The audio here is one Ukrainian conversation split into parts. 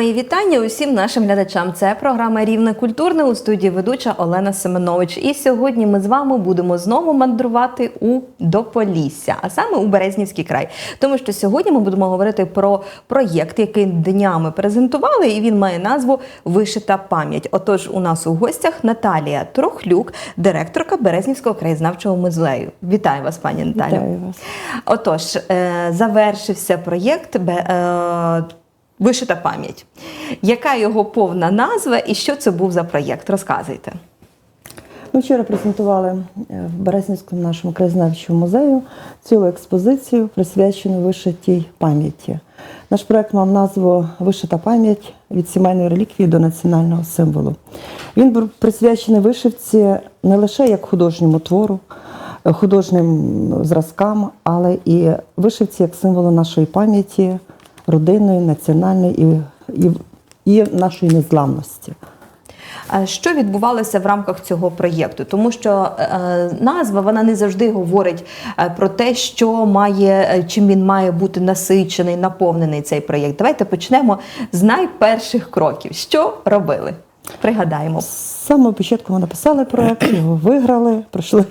Мої вітання усім нашим глядачам. Це програма Рівне культурне у студії ведуча Олена Семенович. І сьогодні ми з вами будемо знову мандрувати у до Полісся, а саме у Березнівський край. Тому що сьогодні ми будемо говорити про проєкт, який днями презентували, і він має назву Вишита пам'ять. Отож, у нас у гостях Наталія Трохлюк, директорка Березнівського краєзнавчого музею. Вітаю вас, пані Наталю. Вітаю вас. Отож, е, завершився проєкт е, Вишита пам'ять. Яка його повна назва і що це був за проєкт? Розказуйте. Ми вчора презентували е, в Березнівському нашому краєзнавчому музею цілу експозицію, присвячену вишитій пам'яті. Наш проект мав назву Вишита пам'ять від сімейної реліквії до національного символу. Він був присвячений вишивці не лише як художньому твору, е, художнім зразкам, але і вишивці як символу нашої пам'яті, родинної, національної і, і, і нашої незламності. Що відбувалося в рамках цього проєкту? Тому що е, назва вона не завжди говорить е, про те, що має, е, чим він має бути насичений, наповнений цей проєкт. Давайте почнемо з найперших кроків. Що робили? Пригадаємо. З самого початку ми написали проект, його виграли, пройшли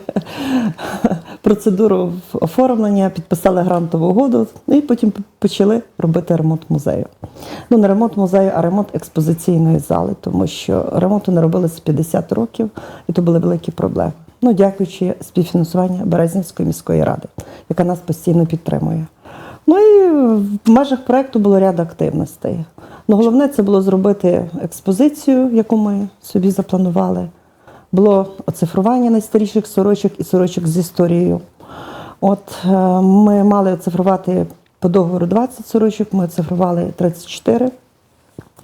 процедуру оформлення, підписали грантову угоду і потім почали робити ремонт музею. Ну, не ремонт музею, а ремонт експозиційної зали, тому що ремонту не робили з 50 років, і то були великі проблеми. Ну, дякуючи співфінансуванню Березнівської міської ради, яка нас постійно підтримує. Ну і в межах проєкту було ряд активностей. Ну, головне це було зробити експозицію, яку ми собі запланували. Було оцифрування найстаріших сорочок і сорочок з історією. От е, ми мали оцифрувати по договору 20 сорочок, ми оцифрували 34.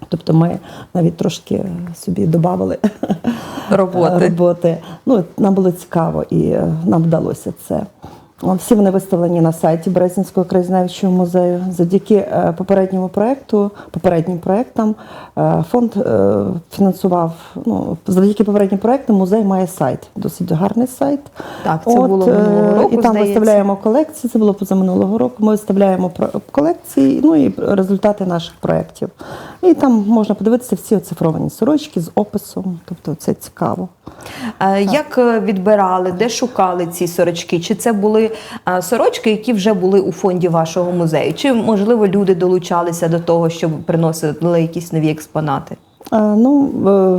Тобто ми навіть трошки собі додали Роботи. роботи. Ну, нам було цікаво і е, нам вдалося це. От Всі вони виставлені на сайті Березнівського краєзнавчого музею. Завдяки е, попередньому проекту, попереднім проектам е, фонд е, фінансував. Ну завдяки попереднім проектам музей має сайт, досить гарний сайт. Так, це було е, минулого року, І там здається. виставляємо колекції. Це було позаминулого року. Ми виставляємо колекції, ну і результати наших проєктів. І там можна подивитися всі оцифровані сорочки з описом. Тобто це цікаво. Як відбирали, де шукали ці сорочки? Чи це були сорочки, які вже були у фонді вашого музею? Чи можливо люди долучалися до того, щоб приносили якісь нові експонати? Ну,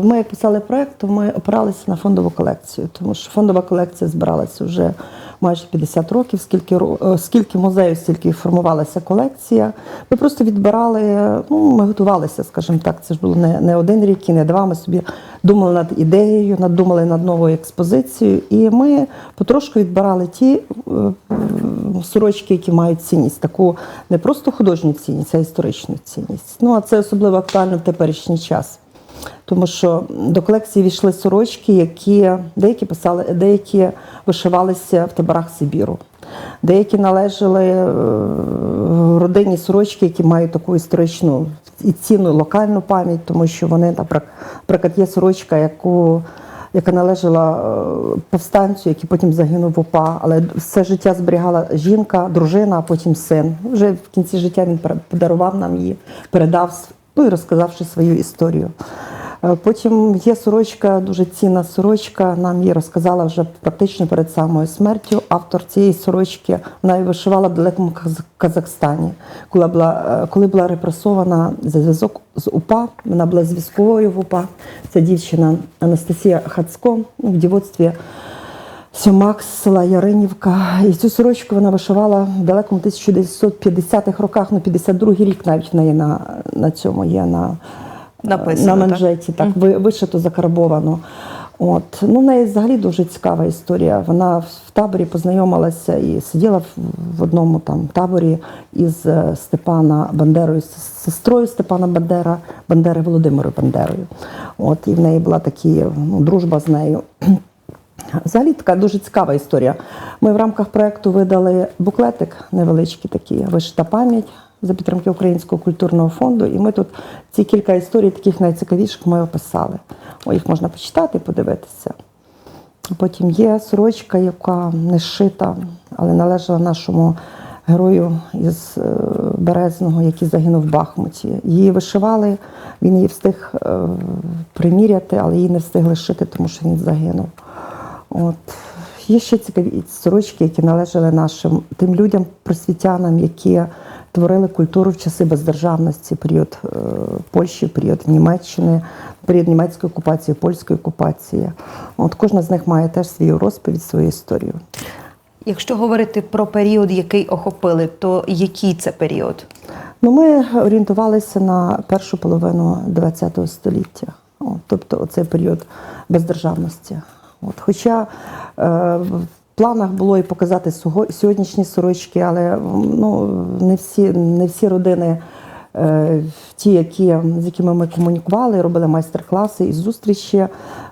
ми писали проект, то ми опиралися на фондову колекцію, тому що фондова колекція збиралася вже майже 50 років, скільки е, скільки музею, стільки формувалася колекція. Ми просто відбирали, ну ми готувалися, скажімо так. Це ж було не, не один рік і не два. Ми собі думали над ідеєю, надумали над новою експозицією, і ми потрошку відбирали ті е, сорочки, які мають цінність, таку не просто художню цінність, а історичну цінність. Ну а це особливо актуально в теперішній час. Тому що до колекції війшли сорочки, які деякі писали, деякі вишивалися в таборах Сибіру, деякі належали е, родині сорочки, які мають таку історичну і цінну локальну пам'ять, тому що вони, наприклад, є сорочка, яку яка належала е, повстанцю, який потім загинув в ОПА, але все життя зберігала жінка, дружина, а потім син. Вже в кінці життя він подарував нам її, передав, ну і розказавши свою історію. Е, Потім є сорочка, дуже цінна сорочка. Нам її розказала вже практично перед самою смертю. Автор цієї сорочки вона її вишивала в далекому Каз- Казахстані, коли була, е, коли була репресована за зв'язок з УПА. Вона була зв'язковою в УПА. Це дівчина Анастасія Хацько ну, в дівоцтві. Сьомак з села Яринівка. І цю сорочку вона вишивала в далекому 1950-х роках, ну 52-й рік навіть в неї на, на цьому є на, Написано, на так? манжеті, так, ви- вишито закарбовано. От. Ну, в неї взагалі дуже цікава історія. Вона в таборі познайомилася і сиділа в, одному там таборі із е, Степана Бандерою, з сестрою Степана Бандера, Бандери Володимирою Бандерою. От, і в неї була такі, ну, дружба з нею. Взагалі така дуже цікава історія. Ми в рамках проєкту видали буклетик невеличкий такий Вишита пам'ять за підтримки Українського культурного фонду. І ми тут ці кілька історій, таких найцікавіших, ми описали. О, їх можна почитати, подивитися. Потім є сорочка, яка не шита, але належала нашому герою із е, Березного, який загинув в Бахмуті. Її вишивали, він її встиг е, приміряти, але її не встигли шити, тому що він загинув. От. Є ще цікаві сорочки, які належали нашим тим людям, просвітянам, які творили культуру в часи бездержавності, період е, Польщі, період Німеччини, період німецької окупації, польської окупації. От кожна з них має теж свою розповідь, свою історію. Якщо говорити про період, який охопили, то який це період? Ну, ми орієнтувалися на першу половину ХХ століття, От, тобто оцей період бездержавності. От, хоча е, в планах було і показати сьогоднішні сорочки, але ну, не, всі, не всі родини, е, ті, які, з якими ми комунікували, робили майстер-класи і зустрічі,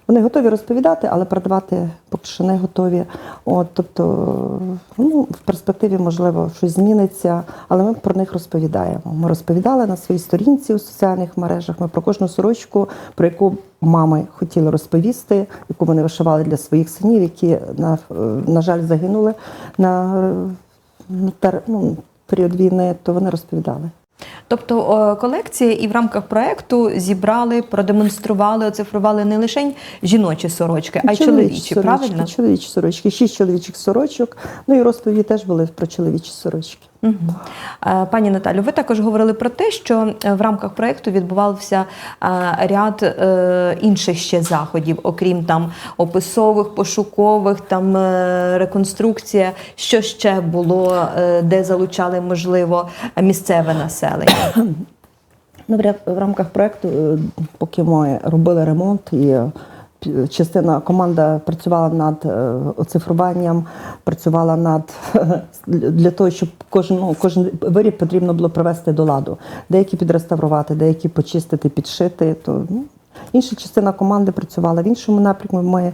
вони готові розповідати, але продавати поки що не готові. От, тобто, ну, в перспективі, можливо, щось зміниться, але ми про них розповідаємо. Ми розповідали на своїй сторінці у соціальних мережах. Ми про кожну сорочку, про яку мами хотіли розповісти, яку вони вишивали для своїх синів, які, на, на жаль, загинули на, на ну, період війни, то вони розповідали. Тобто колекція і в рамках проекту зібрали, продемонстрували, оцифрували не лише жіночі сорочки, а й чоловічі, чоловічі правильно? Чоловічі сорочки, шість чоловічих сорочок. Ну і розповіді теж були про чоловічі сорочки. Е, Пані Наталю, ви також говорили про те, що е, в рамках проєкту відбувався е, ряд інших ще заходів, окрім там описових, пошукових, там реконструкція. Що ще було, де залучали можливо місцеве населення? Ну, в рамках проекту, е, поки ми робили ремонт, і частина команда працювала над е, оцифруванням, працювала над для того, щоб кожен, ну, кожен виріб потрібно було привести до ладу. Деякі підреставрувати, деякі почистити, підшити. То ну, інша частина команди працювала в іншому напрямку. Ми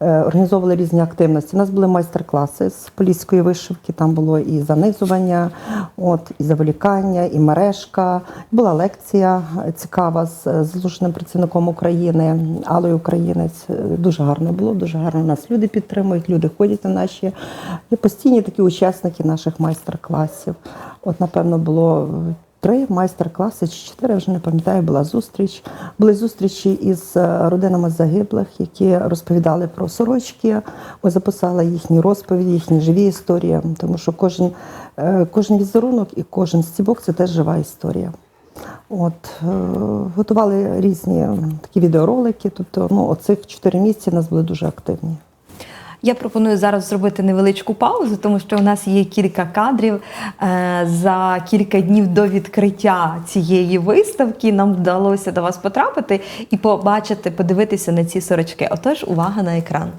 організовували різні активності. У нас були майстер-класи з поліської вишивки, там було і занизування, от, і заволікання, і мережка. Була лекція е, цікава з е, працівником України, Алою Українець. Е, Дуже гарно було, дуже гарно нас люди підтримують, люди ходять на наші. Є постійні такі учасники наших майстер-класів. От, напевно, було. Три майстер-класи чи чотири, вже не пам'ятаю, була зустріч. Були зустрічі із е, родинами загиблих, які розповідали про сорочки. Ми записали їхні розповіді, їхні живі історії, тому що кожен, е, кожен візерунок і кожен стібок це теж жива історія. От, е, готували різні такі відеоролики. Тобто, ну, оцих чотири місяці нас були дуже активні. Я пропоную зараз зробити невеличку паузу, тому що у нас є кілька кадрів е, за кілька днів до відкриття цієї виставки. Нам вдалося до вас потрапити і побачити, подивитися на ці сорочки. Отож, увага на екран.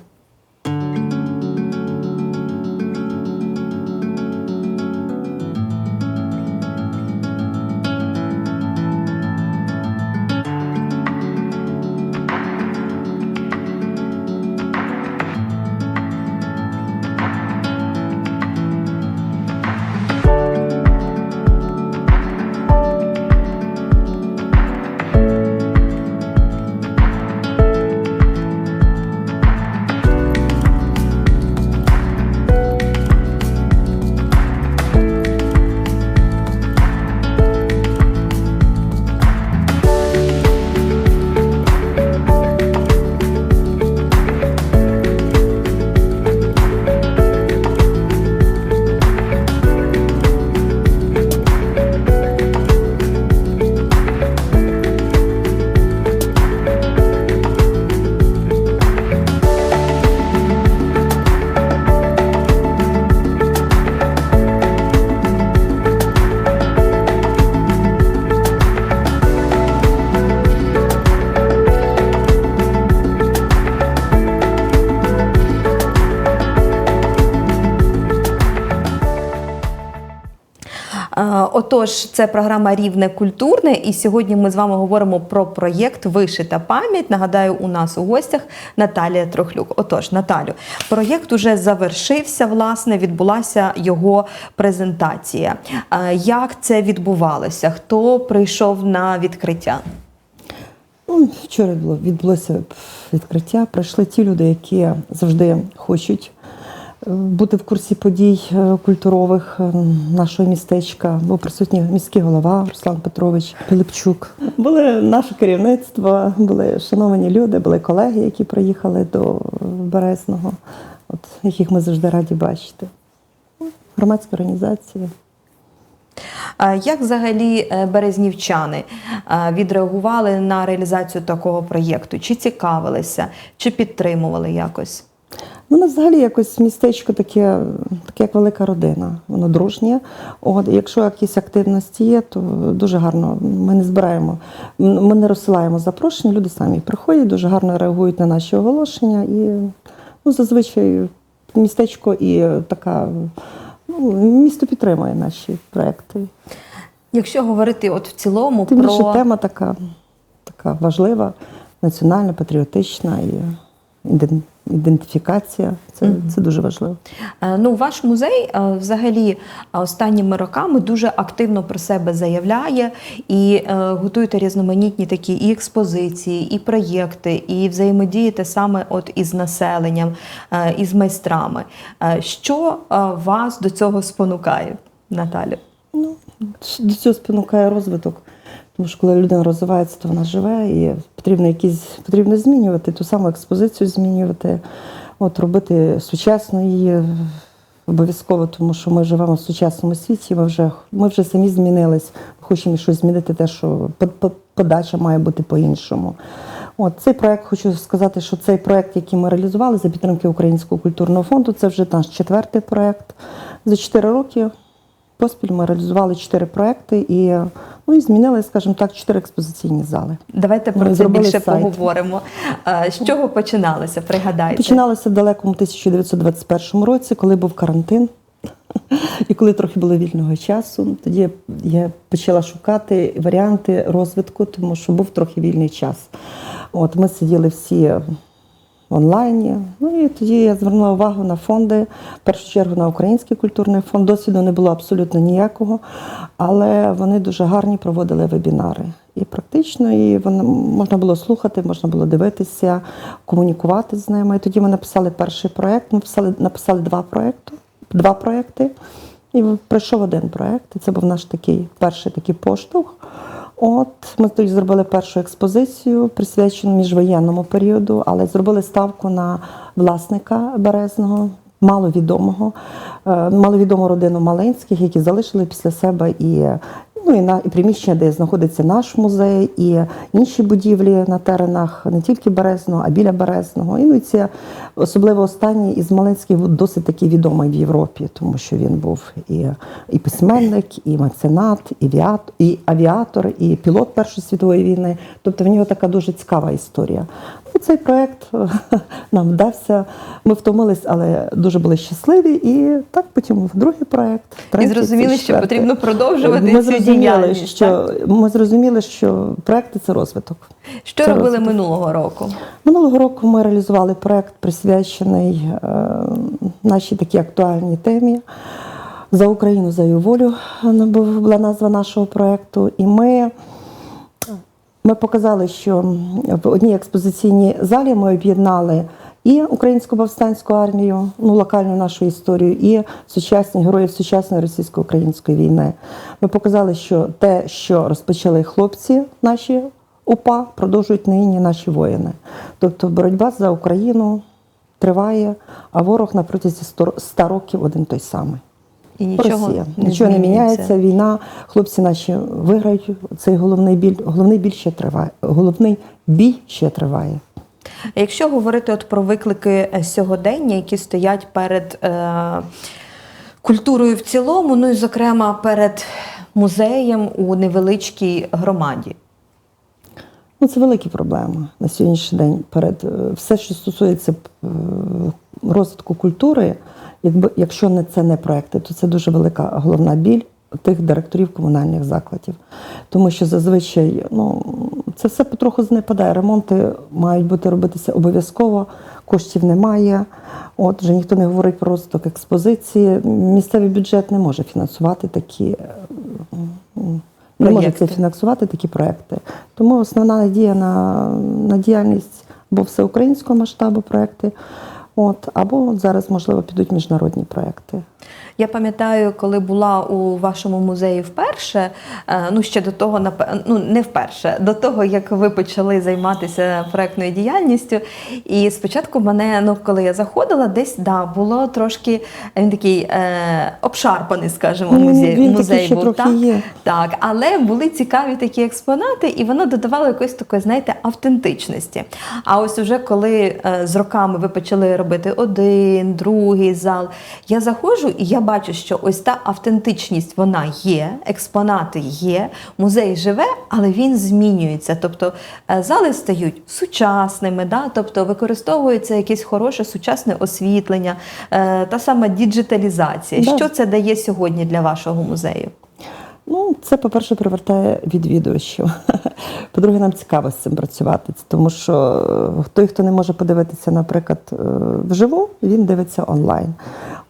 Отож, це програма Рівне культурне, і сьогодні ми з вами говоримо про проєкт Вишита пам'ять. Нагадаю, у нас у гостях Наталія Трохлюк. Отож, Наталю, проєкт уже завершився. Власне, відбулася його презентація. Як це відбувалося? Хто прийшов на відкриття? Ну, вчора було відбулося відкриття. Прийшли ті люди, які завжди хочуть бути в курсі подій е, культурових е, нашого містечка. Був присутній міський голова Руслан Петрович Пилипчук. Були наше керівництво, були шановані люди, були колеги, які приїхали до Березного, от, яких ми завжди раді бачити. Громадська організація. А Як взагалі е, березнівчани відреагували на реалізацію такого проєкту? Чи цікавилися, чи підтримували якось? Ну, у нас взагалі якось містечко таке, таке як велика родина, воно дружнє. От, якщо якісь активності є, то дуже гарно. Ми не збираємо, ми не розсилаємо запрошення, люди самі приходять, дуже гарно реагують на наші оголошення. І ну, зазвичай містечко і така, ну, місто підтримує наші проекти. Якщо говорити от в цілому Тим більше тема така, така важлива, національна, патріотична і ідентифікація. Це, це дуже важливо. Е, Ну, ваш музей е, взагалі е, останніми роками дуже активно про себе заявляє і готуєте різноманітні такі і експозиції, і проєкти, і взаємодієте саме от із населенням, із майстрами. Що вас до цього спонукає, Наталю? Ну, до цього спонукає розвиток. Тому що коли людина розвивається, то вона живе і потрібно якісь потрібно змінювати ту саму експозицію, змінювати, от робити сучасно її обов'язково, тому що ми живемо в сучасному світі. Ми вже ми вже самі змінились. Хочемо щось змінити, те, що по- по- подача має бути по-іншому. От цей проект хочу сказати, що цей проект, який ми реалізували за підтримки Українського культурного фонду, це вже наш четвертий проект. За чотири роки поспіль ми реалізували чотири проекти і, ну, і змінили, скажімо так, чотири експозиційні зали. Давайте Ми про це більше сайт. поговоримо. З чого починалося? Пригадайте. Починалося в далекому 1921 році, коли був карантин. І коли трохи було вільного часу, тоді я почала шукати варіанти розвитку, тому що був трохи вільний час. От ми сиділи всі онлайні. Ну і тоді я звернула увагу на фонди, в першу чергу на Український культурний фонд. Досвіду не було абсолютно ніякого, але вони дуже гарні проводили вебінари. І практично і воно можна було слухати, можна було дивитися, комунікувати з ними. І тоді ми написали перший проєкт. Ми писали, написали два проєкти, два проєкти. І прийшов один проєкт. Це був наш такий перший такий поштовх. От ми тоді зробили першу експозицію, присвячену міжвоєнному періоду, але зробили ставку на власника Березного, маловідомого, е, маловідому родину Малинських, які залишили після себе і. Ну і на і приміщення, де знаходиться наш музей, і інші будівлі на теренах не тільки Березного, а біля Березного. І ну і це особливо останній із Маленських був досить такий відомий в Європі, тому що він був і, і письменник, і меценат, і, віат, і авіатор, і пілот Першої світової війни. Тобто в нього така дуже цікава історія. І цей проект нам вдався. Ми втомились, але дуже були щасливі. І так потім другий проект. І зрозуміли, що потрібно продовжувати ми цю зрозуміли, що так? ми зрозуміли, що проекти це розвиток. Що Це робили розвиток. минулого року? Минулого року ми реалізували проект, присвячений е, нашій такій актуальній темі. За Україну, за її волю була назва нашого проекту. І ми, ми показали, що в одній експозиційній залі ми об'єднали і українську повстанську армію, ну локальну нашу історію, і сучасні героїв сучасної російсько-української війни. Ми показали, що те, що розпочали хлопці наші УПА, продовжують нині наші воїни. Тобто боротьба за Україну триває, а ворог на протязі 100 100 років один той самий. І нічого Росія. не Нічого не міняється. Війна, хлопці наші виграють. Цей головний біль, головний біль ще триває. Головний бій ще триває. Якщо говорити от про виклики е, сьогодення, які стоять перед е, культурою в цілому, ну і зокрема перед музеєм у невеличкій громаді. Ну, це великі проблеми на сьогоднішній день. Перед е, все, що стосується е, розвитку культури, якби якщо не це не проекти, то це дуже велика головна біль тих директорів комунальних закладів. Тому що зазвичай ну, це все потроху знепадає. Ремонти мають бути робитися обов'язково, коштів немає. От вже ніхто не говорить про розвиток експозиції. Місцевий бюджет не може фінансувати такі. Не може це фінансувати такі проекти. Тому основна надія на, на діяльність або всеукраїнського масштабу проекти, От, або зараз, можливо, підуть міжнародні проекти. Я пам'ятаю, коли була у вашому музеї вперше, е, ну ще до того, ну не вперше, до того як ви почали займатися проектною діяльністю. І спочатку мене, ну коли я заходила, десь да, було трошки він такий е, обшарпаний, скажімо, Ну, музей. він музей такий ще був трохи так, є. так, але були цікаві такі експонати, і воно додавало якоїсь такої, знаєте, автентичності. А ось уже коли е, з роками ви почали робити один, другий зал, я заходжу і я бачу, що ось та автентичність вона є, експонати є, музей живе, але він змінюється. Тобто е, зали стають сучасними, да? тобто використовується якесь хороше сучасне освітлення, е, та сама діджиталізація. Да. Що це дає сьогодні для вашого музею? Ну, це, по-перше, привертає відвідувачів. По-друге, нам цікаво з цим працювати, тому що е, той, хто не може подивитися, наприклад, е, вживу, він дивиться онлайн.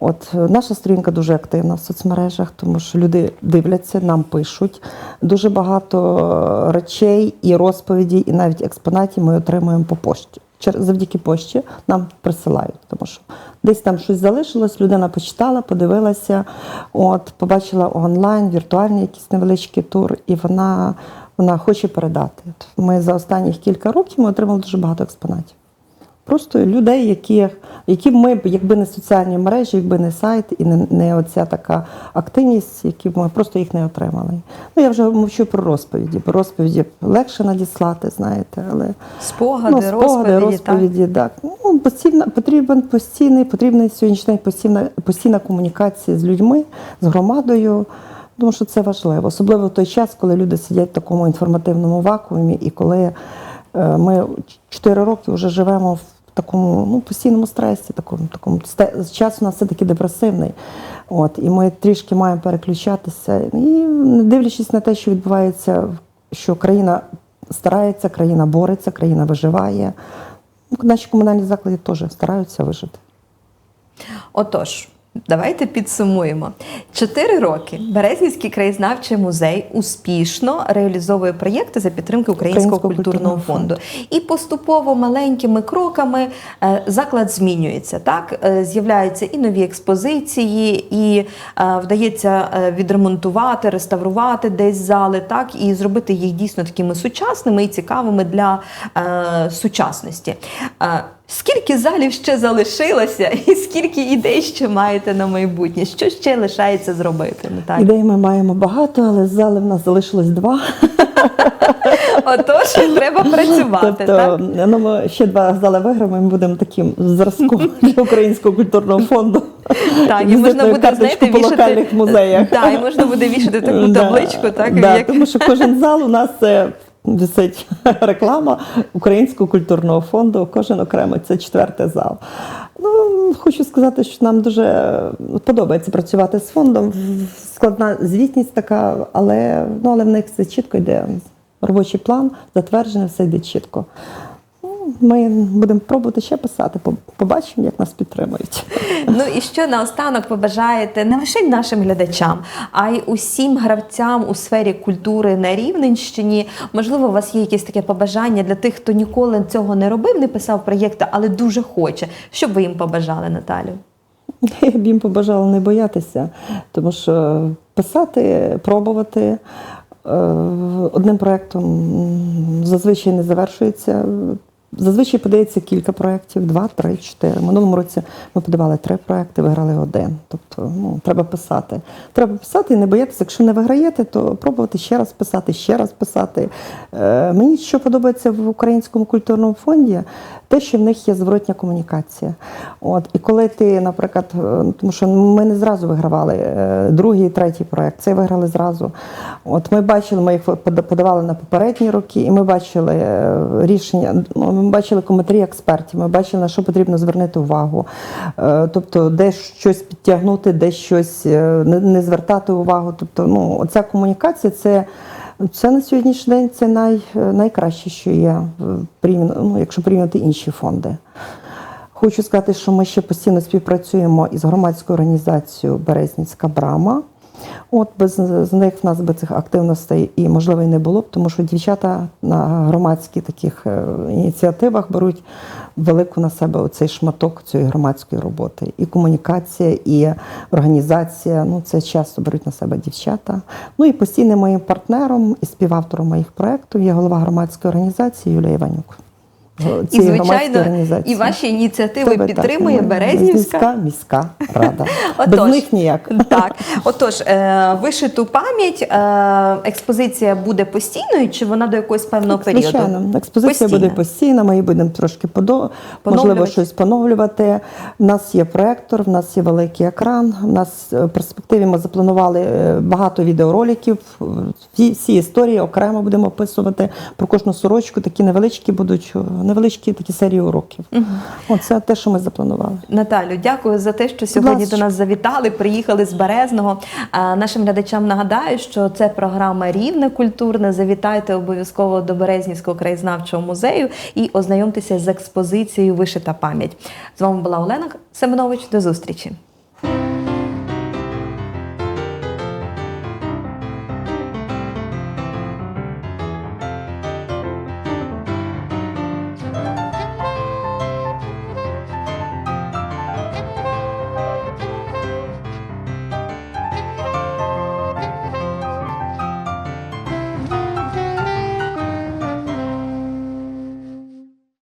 От е, наша сторінка дуже активна в соцмережах, тому що люди дивляться, нам пишуть. Дуже багато речей і розповідей, і навіть експонатів ми отримуємо по пошті. Завдяки пошті нам присилають, тому що десь там щось залишилось, людина почитала, подивилася, от, побачила онлайн, віртуальний якийсь невеличкий тур, і вона, вона хоче передати. Ми за останніх кілька років ми отримали дуже багато експонатів. Просто людей, які, які ми, б, якби не соціальні мережі, якби не сайт і не, не оця така активність, які б ми просто їх не отримали. Ну я вже мовчу про розповіді, бо розповіді легше надіслати, знаєте, але Спогади, ну, спогади, розповіді, розповіді, так. Ну, постійна, потрібен постійний, потрібна сьогоднішній постійна, постійна комунікація з людьми, з громадою. Тому що це важливо, особливо в той час, коли люди сидять в такому інформативному вакуумі, і коли ми 4 роки вже живемо в такому ну, постійному стресі, такому, такому час у нас все-таки депресивний. От, і ми трішки маємо переключатися. І не дивлячись на те, що відбувається, що країна старається, країна бореться, країна виживає. Наші комунальні заклади теж стараються вижити. Отож, давайте підсумуємо. Чотири роки Березнівський краєзнавчий музей успішно реалізовує проєкти за підтримки Українського Українського культурного культурного фонду. І поступово маленькими кроками е, заклад змінюється. Так Е, з'являються і нові експозиції, і е, вдається відремонтувати, реставрувати десь зали, так і зробити їх дійсно такими сучасними і цікавими для сучасності. Е, Скільки залів ще залишилося, і скільки ідей ще маєте на майбутнє? Що ще лишається зробити? Наталя? Ідей ми маємо багато, але зали в нас залишилось два. Отож, треба працювати. тобто, так? ну, ми ще два зали виграємо, і ми будемо таким зразком для Українського культурного фонду. Так, і можна буде знаєте, по вішати локальних музеях. Так, і можна буде вішати таку табличку, так да, як тому що кожен зал у нас це висить реклама Українського культурного фонду, кожен окремо це четвертий зал. Ну, хочу сказати, що нам дуже подобається працювати з фондом. Складна звітність така, але, ну, але в них все чітко йде. Робочий план затверджений, все йде чітко. Ми будемо пробувати ще писати, побачимо, як нас підтримують. Ну і що наостанок побажаєте не лише нашим глядачам, а й усім гравцям у сфері культури на Рівненщині. Можливо, у вас є якесь таке побажання для тих, хто ніколи цього не робив, не писав проєкти, але дуже хоче. Що б ви їм побажали, Наталю? Я б їм побажала не боятися, тому що писати, пробувати е, одним проєктом зазвичай не завершується. Зазвичай подається кілька проєктів, два, три, чотири. Минулому році ми подавали три проєкти, виграли один. Тобто ну, треба писати. Треба писати і не боятися. Якщо не виграєте, то пробувати ще раз писати, ще раз писати. Е, мені що подобається в Українському культурному фонді, те, що в них є зворотня комунікація. От, і коли ти, наприклад, е, тому що ми не зразу вигравали е, другий і третій проєкт, цей виграли зразу. От ми бачили, ми їх подавали на попередні роки, і ми бачили е, рішення, ну, ми бачили коментарі експертів, ми бачили, на що потрібно звернути увагу. Тобто, де щось підтягнути, де щось не, звертати увагу. Тобто, ну, оця комунікація це. Це на сьогоднішній день це най, найкраще, що є, ну, якщо порівняти інші фонди. Хочу сказати, що ми ще постійно співпрацюємо із громадською організацією Березнівська Брама. От без з них в нас би цих активностей і можливо і не було б, тому що дівчата на громадських таких е, ініціативах беруть велику на себе оцей шматок цієї громадської роботи. І комунікація, і організація. Ну це часто беруть на себе дівчата. Ну і постійним моїм партнером і співавтором моїх проєктів є голова громадської організації Юлія Іванюк. І, Цієї громадської звичайно, і ваші ініціативи Тебе підтримує ну, Березнівська. міська міська рада. Отож, Без них ніяк. Так, отож, е, вишиту пам'ять, е, експозиція буде постійною, чи вона до якогось певного періоду? Звичайно, експозиція буде постійна, ми її будемо трошки подо... можливо щось поновлювати. У нас є проектор, в нас є великий екран. У нас е, в перспективі ми запланували е, багато відеороликів. Всі, всі історії окремо будемо описувати про кожну сорочку. Такі невеличкі будуть, е, невеличкі такі серії уроків. Оце те, що ми запланували. Наталю, дякую за те, що сьогодні до нас завітали, приїхали з Березного. А нашим глядачам нагадаю, що це програма Рівне культурне. Завітайте обов'язково до Березнівського краєзнавчого музею і ознайомтеся з експозицією Вишита пам'ять. З вами була Олена Семенович. До зустрічі.